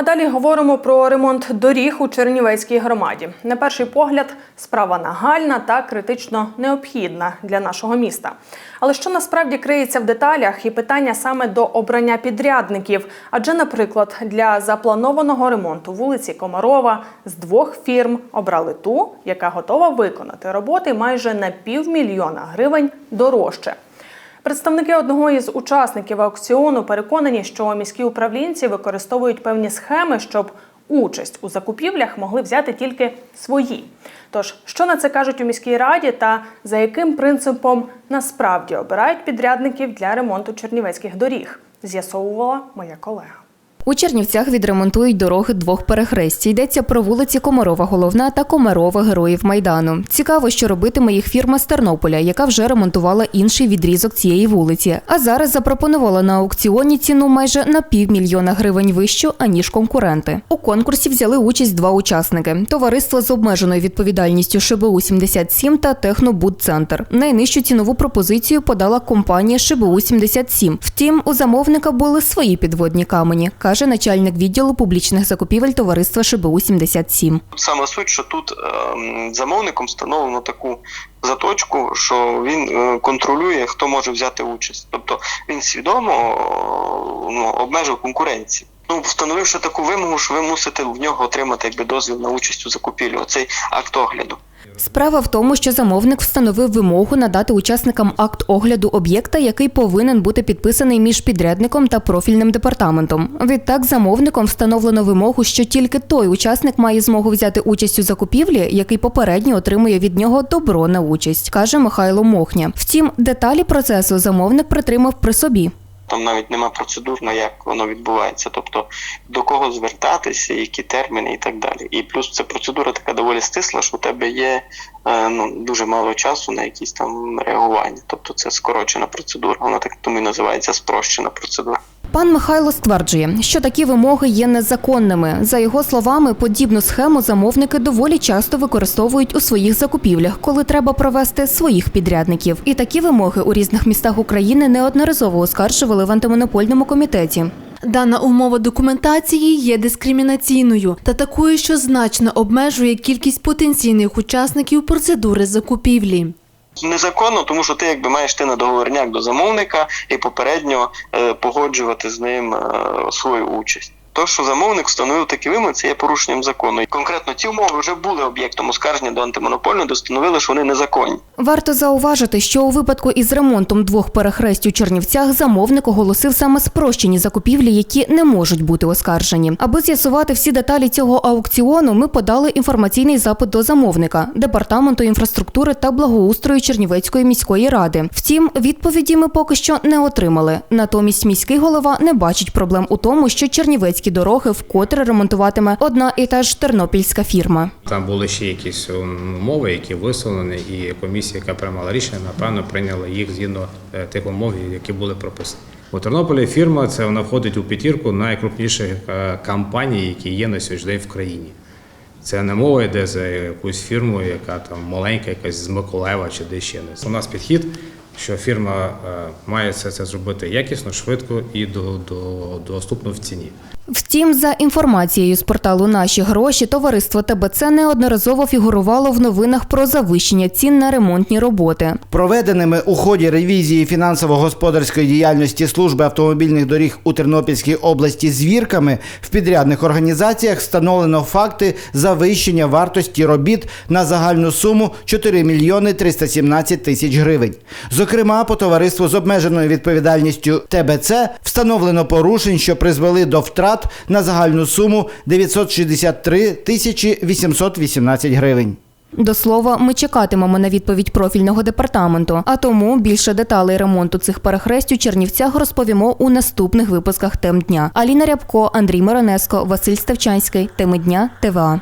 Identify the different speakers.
Speaker 1: А далі говоримо про ремонт доріг у Чернівецькій громаді. На перший погляд, справа нагальна та критично необхідна для нашого міста. Але що насправді криється в деталях, і питання саме до обрання підрядників. Адже, наприклад, для запланованого ремонту вулиці Комарова з двох фірм обрали ту, яка готова виконати роботи майже на півмільйона гривень дорожче. Представники одного із учасників аукціону переконані, що міські управлінці використовують певні схеми, щоб участь у закупівлях могли взяти тільки свої. Тож, що на це кажуть у міській раді, та за яким принципом насправді обирають підрядників для ремонту чернівецьких доріг, з'ясовувала моя колега.
Speaker 2: У Чернівцях відремонтують дороги двох перехресть. Йдеться про вулиці Комарова Головна та Комарова Героїв Майдану. Цікаво, що робитиме їх фірма з Тернополя, яка вже ремонтувала інший відрізок цієї вулиці. А зараз запропонувала на аукціоні ціну майже на півмільйона гривень вищу, аніж конкуренти. У конкурсі взяли участь два учасники: товариство з обмеженою відповідальністю ШБУ 77 та Технобудцентр. Найнижчу цінову пропозицію подала компанія ШБУ 77 Втім, у замовника були свої підводні камені, каже начальник відділу публічних закупівель товариства ШБУ 77
Speaker 3: Саме суть, що тут ем, замовником встановлено таку заточку, що він е, контролює, хто може взяти участь. Тобто він свідомо е, ну, обмежив конкуренцію. Ну, встановивши таку вимогу, що ви мусите в нього отримати якби дозвіл на участь у закупівлі, оцей акт огляду.
Speaker 2: Справа в тому, що замовник встановив вимогу надати учасникам акт огляду об'єкта, який повинен бути підписаний між підрядником та профільним департаментом. Відтак, замовником встановлено вимогу, що тільки той учасник має змогу взяти участь у закупівлі, який попередньо отримує від нього добро на участь, каже Михайло Мохня. Втім, деталі процесу замовник притримав при собі.
Speaker 3: Там навіть нема процедурно, як воно відбувається, тобто до кого звертатися, які терміни і так далі. І плюс ця процедура така доволі стисла, що у тебе є е, ну, дуже мало часу на якісь там реагування. Тобто це скорочена процедура, вона так тому і називається спрощена процедура.
Speaker 2: Пан Михайло стверджує, що такі вимоги є незаконними. За його словами, подібну схему замовники доволі часто використовують у своїх закупівлях, коли треба провести своїх підрядників. І такі вимоги у різних містах України неодноразово оскаржували в антимонопольному комітеті.
Speaker 4: Дана умова документації є дискримінаційною та такою, що значно обмежує кількість потенційних учасників процедури закупівлі.
Speaker 3: Незаконно, тому що ти якби маєш ти на договорняк до замовника і попередньо е, погоджувати з ним е, свою участь. То, що замовник встановив такі вимоги, це є порушенням закону. І конкретно ці умови вже були об'єктом оскарження до антимонопольного, де встановили, що вони незаконні.
Speaker 2: Варто зауважити, що у випадку із ремонтом двох перехресть у Чернівцях замовник оголосив саме спрощені закупівлі, які не можуть бути оскаржені. Аби з'ясувати всі деталі цього аукціону, ми подали інформаційний запит до замовника департаменту інфраструктури та благоустрою Чернівецької міської ради. Втім, відповіді ми поки що не отримали. Натомість міський голова не бачить проблем у тому, що чернівецькі дороги вкотре ремонтуватиме одна і та ж тернопільська фірма.
Speaker 5: Там були ще якісь умови, які висловлені, і комісія, яка приймала рішення, напевно, прийняла їх згідно е, тих умов, які були прописані. У Тернополі фірма це вона входить у п'ятірку найкрупніших е, компаній, які є на сьогодні в країні. Це не мова йде за якусь фірму, яка там маленька, якась з Миколаєва чи де ще не. У нас підхід, що фірма е, має все це зробити якісно, швидко і до, доступно в ціні.
Speaker 2: Втім, за інформацією з порталу Наші гроші товариство ТБЦ неодноразово фігурувало в новинах про завищення цін на ремонтні роботи.
Speaker 6: Проведеними у ході ревізії фінансово-господарської діяльності служби автомобільних доріг у Тернопільській області звірками в підрядних організаціях встановлено факти завищення вартості робіт на загальну суму 4 мільйони 317 тисяч гривень. Зокрема, по товариству з обмеженою відповідальністю ТБЦ встановлено порушень, що призвели до втрат на загальну суму 963 тисячі 818 гривень.
Speaker 2: До слова, ми чекатимемо на відповідь профільного департаменту. А тому більше деталей ремонту цих перехресть у Чернівцях розповімо у наступних випусках тем дня. Аліна Рябко, Андрій Миронеско, Василь Ставчанський. Теми дня ТВА.